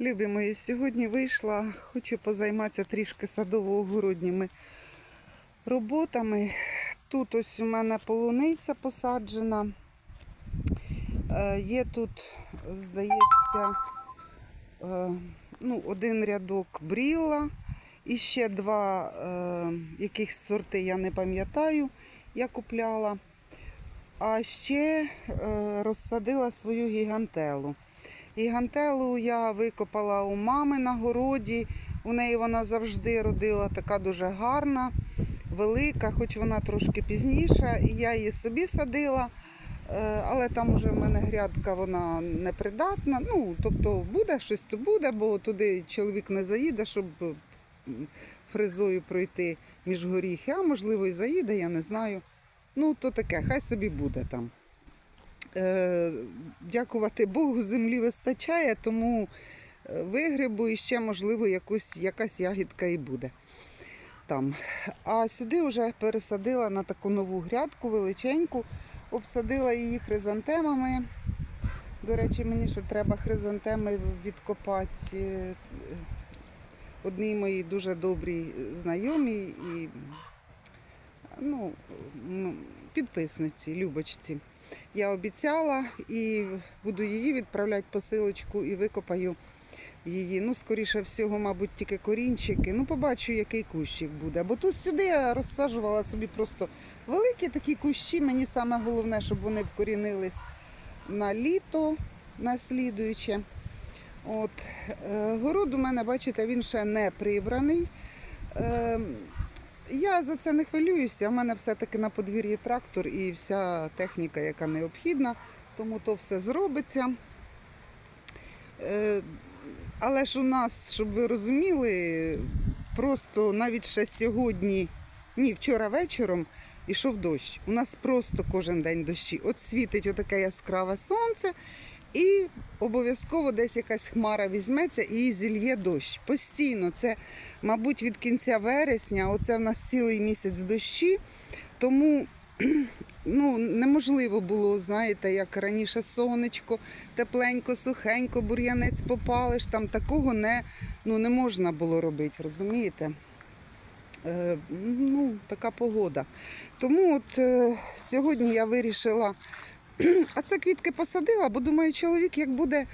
Любі мої, сьогодні вийшла, хочу позайматися трішки садово-огородніми роботами. Тут ось у мене полуниця посаджена. Е, Є тут, здається, е, ну, один рядок бріла і ще два е, якихось сорти, я не пам'ятаю, я купляла. А ще розсадила свою гігантелу. Гігантелу я викопала у мами на городі. У неї вона завжди родила така дуже гарна, велика, хоч вона трошки пізніша. І я її собі садила. Е, Але там вже в мене грядка вона непридатна. Ну, тобто буде щось, то буде, бо туди чоловік не заїде, щоб м, фрезою пройти між горіхи. А можливо і заїде, я не знаю. Ну, то таке, хай собі буде там. Е, дякувати Богу, землі вистачає, тому е, вигребу і ще, можливо, якусь, якась ягідка і буде там. А сюди вже пересадила на таку нову грядку величеньку, обсадила її хризантемами. До речі, мені ще треба хризантеми відкопати. Е, Одній моїй дуже добрій знайомій і ну, підписниці, Любочці. Я обіцяла і буду її відправляти посилочку і викопаю її. Ну, скоріше всього, мабуть, тільки корінчики. Ну, побачу, який кущик буде. Бо тут сюди я розсаджувала собі просто великі такі кущі. Мені саме головне, щоб вони вкорінились на літо, на слідуюче. От, е, город у мене, бачите, він ще не прибраний. Я за це не хвилююся. У мене все-таки на подвір'ї трактор і вся техніка, яка необхідна, тому то все зробиться. Е, Але ж у нас, щоб ви розуміли, просто навіть ще сьогодні, ні, вчора вечором ішов дощ. У нас просто кожен день дощі. От світить отаке яскраве сонце, і обов'язково десь якась хмара візьметься і зільє дощ. Постійно, це, мабуть, від кінця вересня, оце в нас цілий місяць дощі, тому ну, неможливо було, знаєте, як раніше сонечко, тепленько, сухенько, бур'янець попалиш, там такого не, ну, не можна було робити, розумієте? Е, ну, така погода. Тому от е, сьогодні я вирішила, а це квітки посадила, бо думаю, чоловік як буде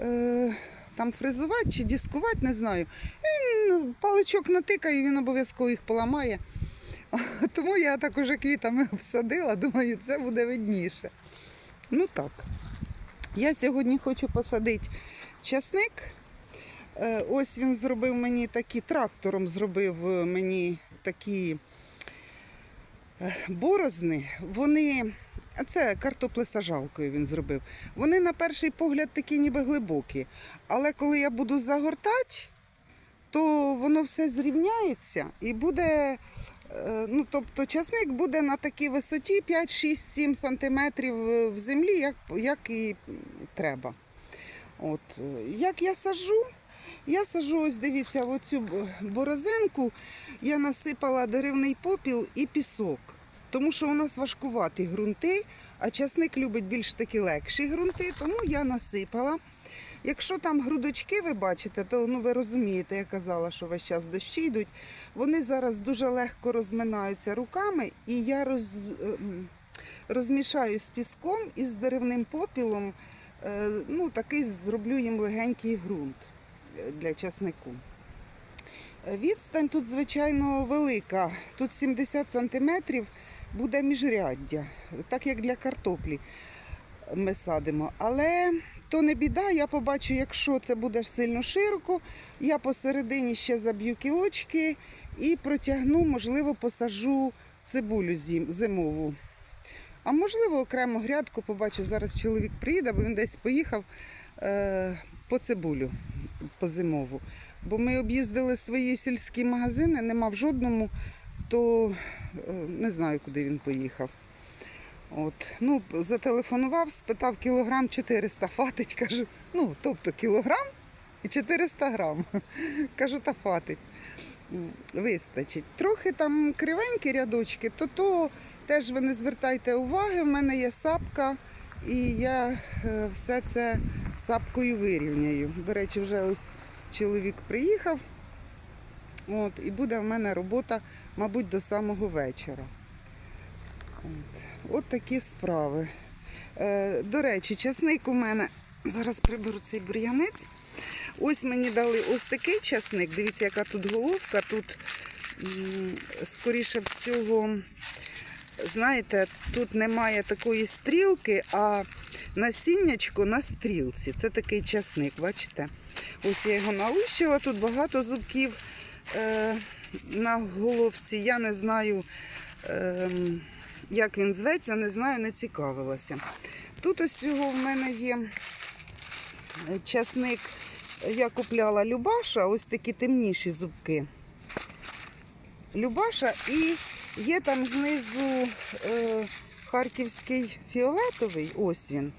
е, там фрезувати чи дискувати, не знаю. Він ну, паличок натикає, він обов'язково їх поламає. Тому я так уже квітами обсадила, думаю, це буде видніше. Ну так. Я сьогодні хочу посадити часник. Е, Ось він зробив мені такі, трактором зробив е, мені такі е, борозни. Вони, а це картоплесажалкою він зробив. Вони на перший погляд такі ніби глибокі. Але коли я буду загортати, то воно все зрівняється і буде. е, Ну, тобто часник буде на такій висоті 5, 6, 7 сантиметрів е, в землі, як, як і треба. От. е, Як я сажу? Я сажу, ось дивіться, оцю борозинку я насипала деревний попіл і пісок. Тому що у нас важкуваті ґрунти, а часник любить більш такі легші ґрунти, тому я насипала. Якщо там грудочки ви бачите, то ну, ви розумієте, я казала, що весь час дощі йдуть. Вони зараз дуже легко розминаються руками, і я роз, ем, розмішаю з піском і з деревним попілом. Е, Ну, такий зроблю їм легенький ґрунт е, для часнику. Е, Відстань тут, звичайно, велика. Тут 70 сантиметрів буде міжряддя, так як для картоплі ми садимо. Але то не біда, я побачу, якщо це буде сильно широко, я посередині ще заб'ю кілочки і протягну, можливо, посажу цибулю зим- зимову. А можливо, окремо грядку побачу. Зараз чоловік приїде, бо він десь поїхав е, по цибулю по зимову. Бо ми об'їздили свої сільські магазини, нема в жодному, то не знаю, куди він поїхав. От. Ну, зателефонував, спитав кілограм 400 фатить. Кажу, ну, тобто кілограм і 400 грам. Кажу, та фатить. Вистачить. Трохи там кривенькі рядочки, то то теж ви не звертайте уваги. В мене є сапка, і я е, все це сапкою вирівняю. До речі, вже ось чоловік приїхав. От, і буде в мене робота, мабуть, до самого вечора. От, от такі справи. Е, до речі, часник у мене. Зараз приберу цей бур'янець. Ось мені дали ось такий часник. Дивіться, яка тут головка. Тут, скоріше всього, знаєте, тут немає такої стрілки, а насіннячко на стрілці. Це такий часник, бачите? Ось я його налущила, тут багато зубків е, на головці. Я не знаю, е, як він зветься, не знаю, не цікавилася. Тут ось його в мене є е, часник. Я купляла Любаша, ось такі темніші зубки. Любаша і є там знизу е, харківський фіолетовий, ось він.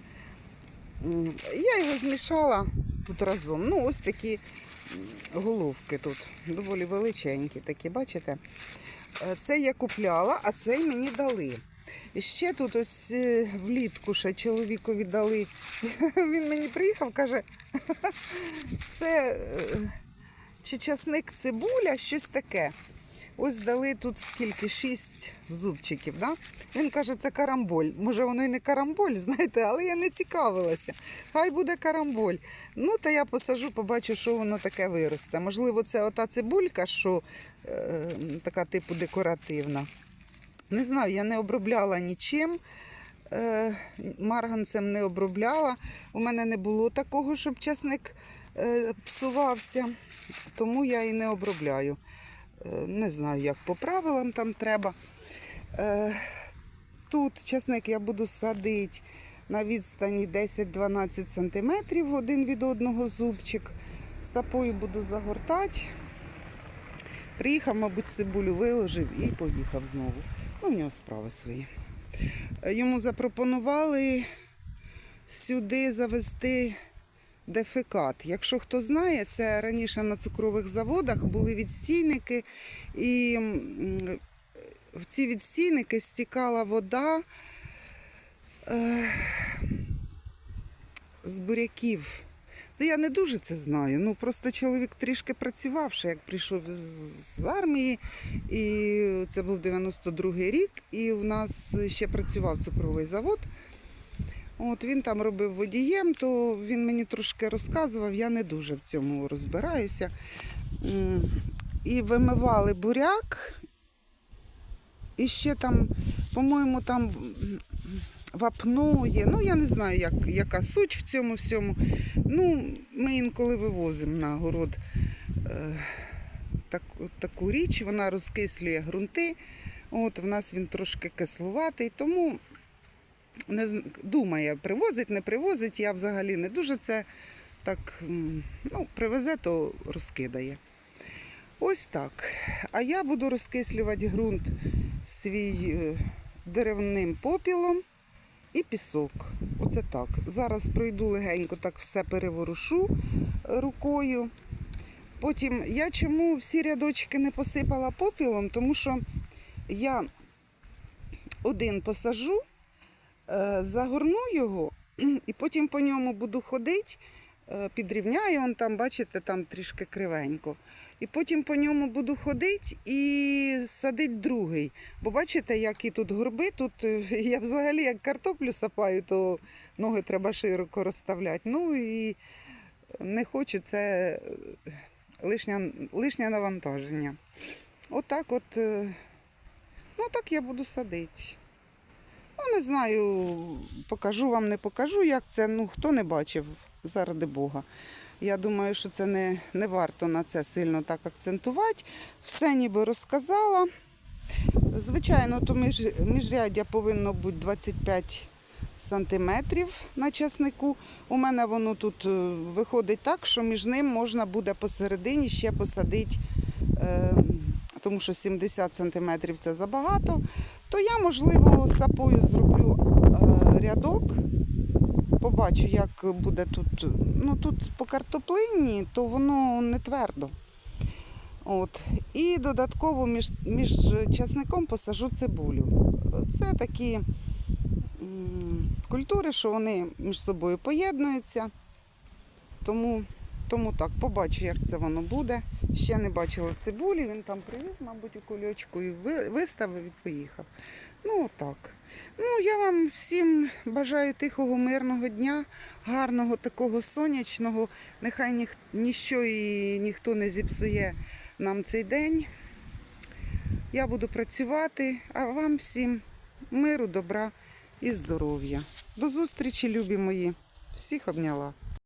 Я його змішала тут разом. Ну, ось такі головки тут, доволі величенькі такі, бачите? Е, Це я купляла, а цей мені дали. І Ще тут ось е, влітку ще чоловікові дали. Він мені приїхав, каже, це е, чи часник цибуля, щось таке. Ось дали тут скільки? Шість зубчиків. Да? Він каже, це карамболь. Може, воно і не карамболь, знаєте, але я не цікавилася. Хай буде карамболь. Ну, то я посажу, побачу, що воно таке виросте. Можливо, це ота цибулька, що е, така типу декоративна. Не знаю, я не обробляла нічим. Е, марганцем не обробляла. У мене не було такого, щоб часник е, псувався, тому я і не обробляю. Е, Не знаю, як по правилам там треба. Е, Тут часник я буду садити на відстані 10-12 см один від одного зубчик. Сапою буду загортати. Приїхав, мабуть, цибулю виложив і поїхав знову. Ну, в нього справи свої. Е, Йому запропонували сюди завести дефекат. Якщо хто знає, це раніше на цукрових заводах були відстійники, і в ці відстійники стікала вода е, з буряків. Та я не дуже це знаю. Ну просто чоловік трішки працював, ще як прийшов з армії, і це був 92-й рік, і в нас ще працював цукровий завод. От він там робив водієм, то він мені трошки розказував, я не дуже в цьому розбираюся. І вимивали буряк, і ще там, по-моєму, там вапно є. Ну, я не знаю, як, яка суть в цьому всьому. Ну, ми інколи вивозимо на город е, так, таку річ, вона розкислює ґрунти. От, в нас він трошки кислуватий, тому не думає, привозить, не привозить. Я взагалі не дуже це так ну, привезе, то розкидає. Ось так. А я буду розкислювати ґрунт свій е, деревним попілом і пісок. Оце так. Зараз пройду легенько, так все переворушу е, рукою. Потім я чому всі рядочки не посипала попілом, тому що я один посажу, загорну його і потім по ньому буду ходити, е, підрівняю, он там, бачите, там трішки кривенько. І потім по ньому буду ходити і садити другий. Бо бачите, які тут горби, тут е, я взагалі як картоплю сапаю, то ноги треба широко розставляти. Ну і не хочу це е, лишнє, лишнє навантаження. Отак от, е, ну так я буду садити. Ну, не знаю, покажу вам, не покажу, як це. Ну, хто не бачив, заради Бога. Я думаю, що це не, не варто на це сильно так акцентувати. Все ніби розказала. Звичайно, то між, міжряддя повинно бути 25 сантиметрів на часнику. У мене воно тут е, виходить так, що між ним можна буде посередині ще посадити, е, тому що 70 сантиметрів це забагато. То я, можливо, сапою зроблю е, рядок. Побачу, як буде тут. Ну тут по картоплині, то воно не твердо. От. І додатково між, між часником посажу цибулю. Це такі м, культури, що вони між собою поєднуються. Тому, тому так, побачу, як це воно буде. Ще не бачила цибулі, він там привіз, мабуть, у кульочку і виставив і поїхав. Ну, так. Ну, я вам всім бажаю тихого, мирного дня, гарного такого сонячного. Нехай ніх, ніщо і ніхто не зіпсує нам цей день. Я буду працювати, а вам всім миру, добра і здоров'я. До зустрічі, любі мої. Всіх обняла.